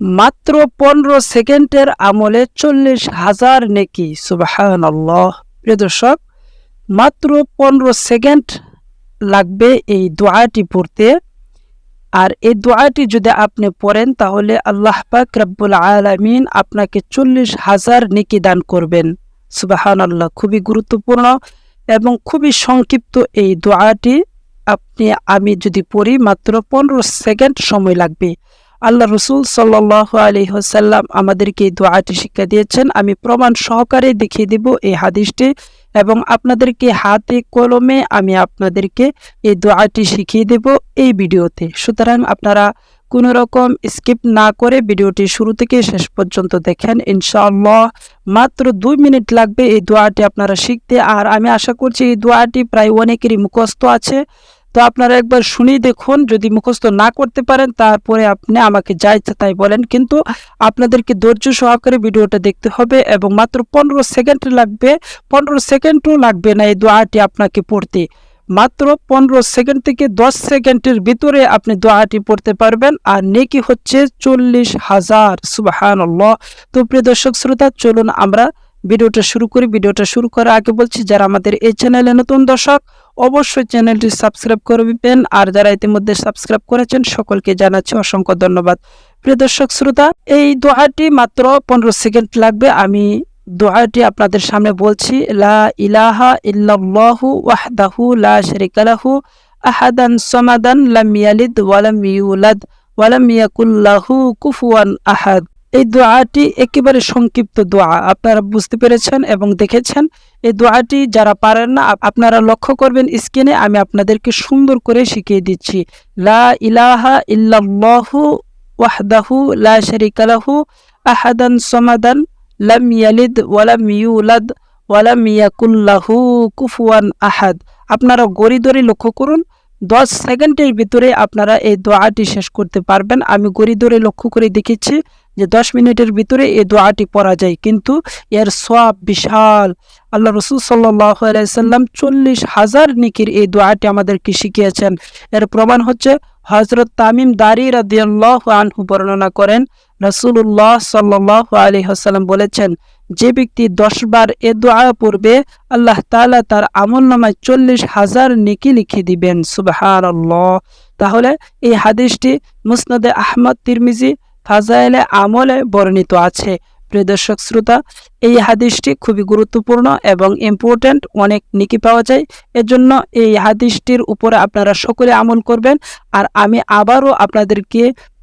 মাত্র পনেরো সেকেন্ডের আমলে চল্লিশ হাজার নেকি সুবাহান আল্লাহ প্রিয় দর্শক, মাত্র পনেরো সেকেন্ড লাগবে এই দোয়াটি পড়তে। আর এই দোয়াটি যদি আপনি পড়েন, তাহলে আল্লাহ পাক রব্বুল আলমিন আপনাকে চল্লিশ হাজার নেকি দান করবেন। সুবাহান আল্লাহ খুবই গুরুত্বপূর্ণ এবং খুবই সংক্ষিপ্ত এই দোয়াটি আপনি, আমি যদি পড়ি, মাত্র পনেরো সেকেন্ড সময় লাগবে। আল্লাহ রসুল সাল্লাহ আলী হাসাল্লাম আমাদেরকে এই দোয়াটি শিক্ষা দিয়েছেন। আমি প্রমাণ সহকারে দেখিয়ে দেব এই হাদিসটি এবং আপনাদেরকে হাতে কলমে আমি আপনাদেরকে এই দোয়াটি শিখিয়ে দেব এই ভিডিওতে। সুতরাং আপনারা কোনো রকম স্কিপ না করে ভিডিওটি শুরু থেকে শেষ পর্যন্ত দেখেন। ইনশাআল্লাহ মাত্র দুই মিনিট লাগবে এই দোয়াটি আপনারা শিখতে। আর আমি আশা করছি এই দোয়াটি প্রায় অনেকেরই মুখস্থ আছে। তো আপনারা একবার শুনি দেখুন, যদি মুখস্থ না করতে পারেন তারপরে আপনি আমাকে যা ইচ্ছা তাই বলেন। কিন্তু আপনাদেরকে ধৈর্য সহকারে ভিডিওটা দেখতে হবে এবং মাত্র পনেরো সেকেন্ড লাগবে, পনেরো সেকেন্ডও লাগবে না এই দোয়াটি আপনাকে পড়তে। মাত্র পনেরো সেকেন্ড থেকে দশ সেকেন্ডের ভিতরে আপনি দোয়াটি পড়তে পারবেন। আর নেকি হচ্ছে চল্লিশ হাজার সুবাহান তো প্রিয় দর্শক শ্রোতা, চলুন আমরা ভিডিওটা শুরু করি। ভিডিওটা শুরু করার আগে বলছি, যারা আমাদের এই চ্যানেলে নতুন দর্শক অবশ্যই চ্যানেলটি সাবস্ক্রাইব করবেন। আর যারা ইতিমধ্যে সাবস্ক্রাইব করেছেন, সকলকে জানাচ্ছি অসংখ্য ধন্যবাদ। প্রিয় দর্শক শ্রোতা, এই দোয়াটি মাত্র পনেরো সেকেন্ড লাগবে। আমি দোয়াটি আপনাদের সামনে বলছি, লা ইলাহা ইল্লাল্লাহু ওয়াহদাহু লা শারিকা লাহু, আহাদান সামাদান লাম ইয়ালিদ ওয়ালাম ইউলাদ ওয়ালাম ইয়াকুল্লাহু কুফুয়ান আহাদ। এই দোয়াটি একেবারে সংক্ষিপ্ত দোয়া। আপনারা বুঝতে পেরেছেন এবং দেখেছেন, এই দোয়াটি যারা পারেন না আপনারা লক্ষ্য করবেন স্ক্রিনে আমি আপনাদেরকে সুন্দর করে শিখিয়ে দিচ্ছি। লা ইলাহা ইল্লাল্লাহু ওয়াহদাহু লা শারিকা লাহু আহাদান সামাদান লাম ইয়ালিদ ওয়ালাম ইউলাদ ওয়ালাম ইয়াকুল্লাহু কুফুয়ান আহাদ। আপনারা গড়ি ধরে লক্ষ্য করুন দশ সেকেন্ডের ভিতরে আপনারা এই দোয়াটি শেষ করতে পারবেন। আমি গড়ি ধরে লক্ষ্য করে দেখেছি যে দশ মিনিটের ভিতরে এই দোয়াটি পড়া যায়। কিন্তু এর সব বিশাল। আল্লাহ রসুল সাল্লাম চল্লিশ হাজার নিকির এই দোয়াটি আমাদেরকে শিখিয়েছেন। এর প্রমাণ হচ্ছে হজরত তামিম দারি রাদিয়াল্লাহ আনহু বর্ণনা করেন। রসুল্লাহ সাল্লাহ আলী হাসাল্লাম বলেছেন যে ব্যক্তি দশবার এ দোয়া পড়বে, আল্লাহ তালা তার আমল নামায় চল্লিশ হাজার নিকি লিখে দিবেন। সুবাহার তাহলে এই হাদিসটি মুসনদে আহমদ, তিরমিজি, ফাজাইলে আমলে বর্ণিত আছে। প্রিয় দর্শক, শ্রোতা, এই হাদিসটি খুবই গুরুত্বপূর্ণ এবং ইম্পর্ট্যান্ট অনেক নিকি পাওয়া যায়। এজন্য এই হাদিসটির উপরে আপনারা সকলে আমল করবেন। আর আমি আবারও আপনাদেরকে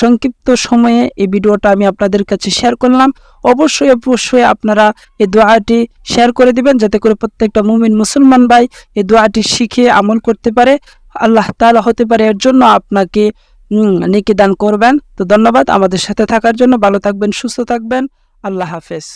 সংক্ষিপ্ত সময়ে এই ভিডিওটা আমি আপনাদের কাছে শেয়ার করলাম। অবশ্যই অবশ্যই আপনারা এই দোয়াটি শেয়ার করে দিবেন যাতে করে প্রত্যেকটা মুমিন মুসলমান ভাই এই দোয়াটি শিখে আমল করতে পারে। আল্লাহ তালা হতে পারে এর জন্য আপনাকে নেকি দান করবেন। তো ধন্যবাদ আমাদের সাথে থাকার জন্য। ভালো থাকবেন, সুস্থ থাকবেন। আল্লাহ হাফেজ।